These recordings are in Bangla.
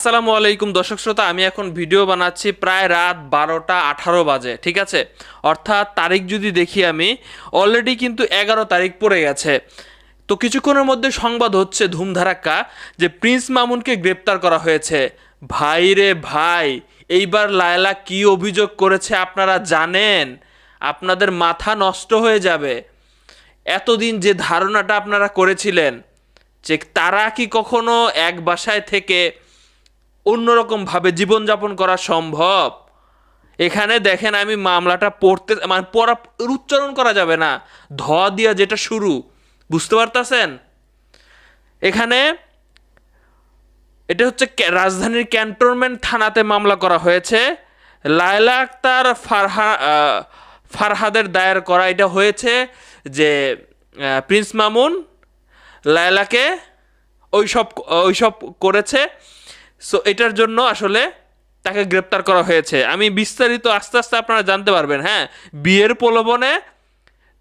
আসসালামু আলাইকুম, দর্শক শ্রোতা, আমি এখন ভিডিও বানাচ্ছি প্রায় রাত বারোটা আঠারো বাজে, ঠিক আছে? অর্থাৎ তারিখ যদি দেখি আমি অলরেডি কিন্তু এগারো তারিখ পড়ে গেছে। তো কিছুক্ষণের মধ্যে সংবাদ হচ্ছে ধুমধারাক্কা যে প্রিন্স মামুনকে গ্রেপ্তার করা হয়েছে। ভাই রে ভাই, এইবার লায়লা কি অভিযোগ করেছে আপনারা জানেন? আপনাদের মাথা নষ্ট হয়ে যাবে। এতদিন যে ধারণাটা আপনারা করেছিলেন, যে তারা কি কখনো এক বাসায় থেকে অন্যরকমভাবে জীবনযাপন করা সম্ভব। এখানে দেখেন আমি মামলাটা পড়তে মানে পড়া, উচ্চারণ করা যাবে না। ধ দিয়া যেটা শুরু, বুঝতে পারতেছেন? এখানে এটা হচ্ছে রাজধানীর ক্যান্টনমেন্ট থানাতে মামলা করা হয়েছে। লায়লা আক্তার ফারহা ফারহাদের দায়ের করা এটা হয়েছে যে প্রিন্স মামুন লায়লাকে ওইসব ওইসব করেছে। সো এটার জন্য আসলে তাকে গ্রেপ্তার করা হয়েছে। আমি বিস্তারিত আস্তে আস্তে আপনারা জানতে পারবেন হ্যাঁ? বিয়ের প্রলোভনে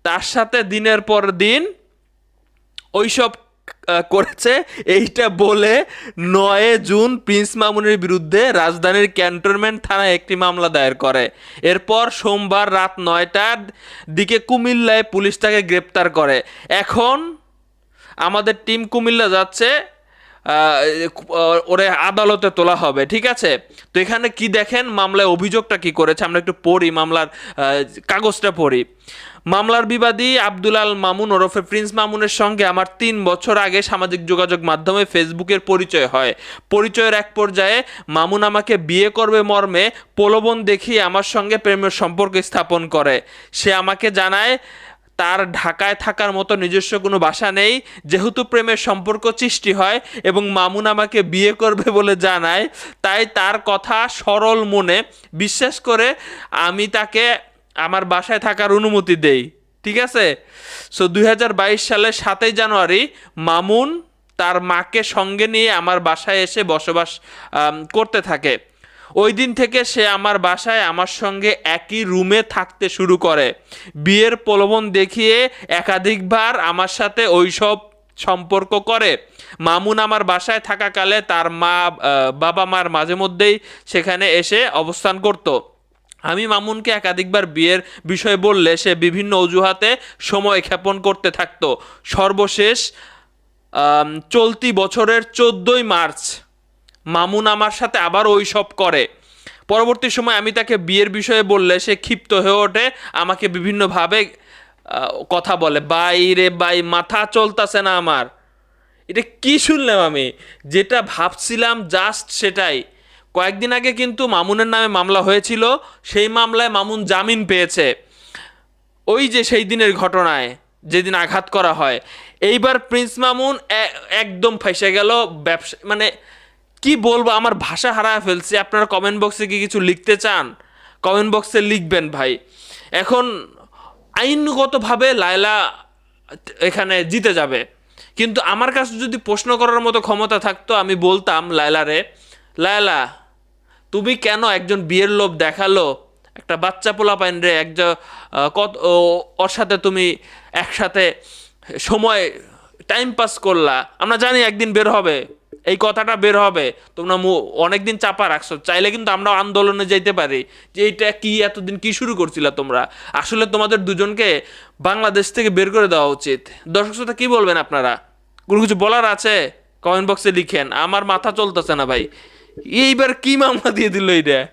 তার সাথে দিনের পর দিন ওইসব করেছে। এইটা বলে নয় জুন প্রিন্স মামুনের বিরুদ্ধে রাজধানীর ক্যান্টনমেন্ট থানায় একটি মামলা দায়ের করে। এরপর সোমবার রাত নয়টার দিকে কুমিল্লায় পুলিশ তাকে গ্রেপ্তার করে। এখন আমাদের টিম কুমিল্লা যাচ্ছে। ওরে আদালতে তোলা হবে, ঠিক আছে? তো এখানে কি দেখেন? মামলায় অভিযোগটা কি করেছে? আমরা একটু পড়ি মামলার কাগজটা পড়ি। মামলার বিবাদী আব্দুল আল মামুন ওরফে প্রিন্স মামুনের সঙ্গে আমার তিন বছর আগে সামাজিক যোগাযোগ মাধ্যমে ফেসবুকের পরিচয় হয়। পরিচয়ের এক পর্যায়ে মামুন আমাকে বিয়ে করবে মর্মে প্রলোভন দেখিয়ে আমার সঙ্গে প্রেমের সম্পর্ক স্থাপন করে। সে আমাকে জানায় তার ঢাকায় থাকার মতো নিজস্ব কোনো বাসা নেই, যেহেতু প্রেমের সম্পর্ক সৃষ্টি হয় এবং মামুন আমাকে বিয়ে করবে বলে জানায়, তাই তার কথা সরল মনে বিশ্বাস করে আমি তাকে আমার বাসায় থাকার অনুমতি দেই, ঠিক আছে? সো দুই হাজার বাইশ সালের সাতই জানুয়ারি মামুন তার মাকে সঙ্গে নিয়ে আমার বাসায় এসে বসবাস করতে থাকে। ওই দিন থেকে সে আমার বাসায় আমার সঙ্গে একই রুমে থাকতে শুরু করে। বিয়ের প্রলোভন দেখিয়ে একাধিকবার আমার সাথে ওইসব সম্পর্ক করে। মামুন আমার বাসায় থাকাকালে তার মা বাবা মার মাঝে মধ্যেই সেখানে এসে অবস্থান করতো। আমি মামুনকে একাধিকবার বিয়ের বিষয় বললে সে বিভিন্ন অজুহাতে সময় ক্ষেপণ করতে থাকতো। সর্বশেষ চলতি বছরের চোদ্দোই মার্চ মামুন আমার সাথে আবার ওই সব করে। পরবর্তী সময় আমি তাকে বিয়ের বিষয়ে বললে সে ক্ষিপ্ত হয়ে ওঠে, আমাকে বিভিন্নভাবে কথা বলে, বাই রে বাই, মাথা চলতেছে না আমার। এটা কি শুনলাম আমি? যেটা ভাবছিলাম জাস্ট সেটাই। কয়েকদিন আগে কিন্তু মামুনের নামে মামলা হয়েছিল, সেই মামলায় মামুন জামিন পেয়েছে। ওই যে সেই দিনের ঘটনায় যেদিন আঘাত করা হয়। এইবার প্রিন্স মামুন একদম ফেসে গেল, ব্যবসা মানে কি বলব, আমার ভাষা হারায় ফেলছি। আপনারা কমেন্ট বক্সে কি কিছু লিখতে চান? কমেন্ট বক্সে লিখবেন ভাই। এখন আইনগতভাবে লায়লা এখানে জিতে যাবে। কিন্তু আমার কাছে যদি প্রশ্ন করার মতো ক্ষমতা থাকতো, আমি বলতাম লায়লারে লায়লা, তুমি কেন একজন বিয়ের লোভ দেখাল? একটা বাচ্চা পোলা পাইন রে একজন কত ওর সাথে তুমি একসাথে সময় টাইম পাস করলা। আমরা জানি একদিন বের হবে। এই কথাটা বের হবে। তোমরা অনেক দিন চাপা রাখছো। চাইলে কিন্তু আমরা আন্দোলনে যাইতে পারি। যে এটা কি, এতদিন কি শুরু করছিলা তোমরা? আসলে তোমাদের দুজনকে বাংলাদেশ থেকে বের করে দেওয়া উচিত। দর্শক শ্রোতা, কি বলবেন আপনারা? কোনো কিছু বলার আছে? কমেন্ট বক্সে লিখেন। আমার মাথা চলতেছে না ভাই। এইবার কি মামলা দিয়ে দিল এইটা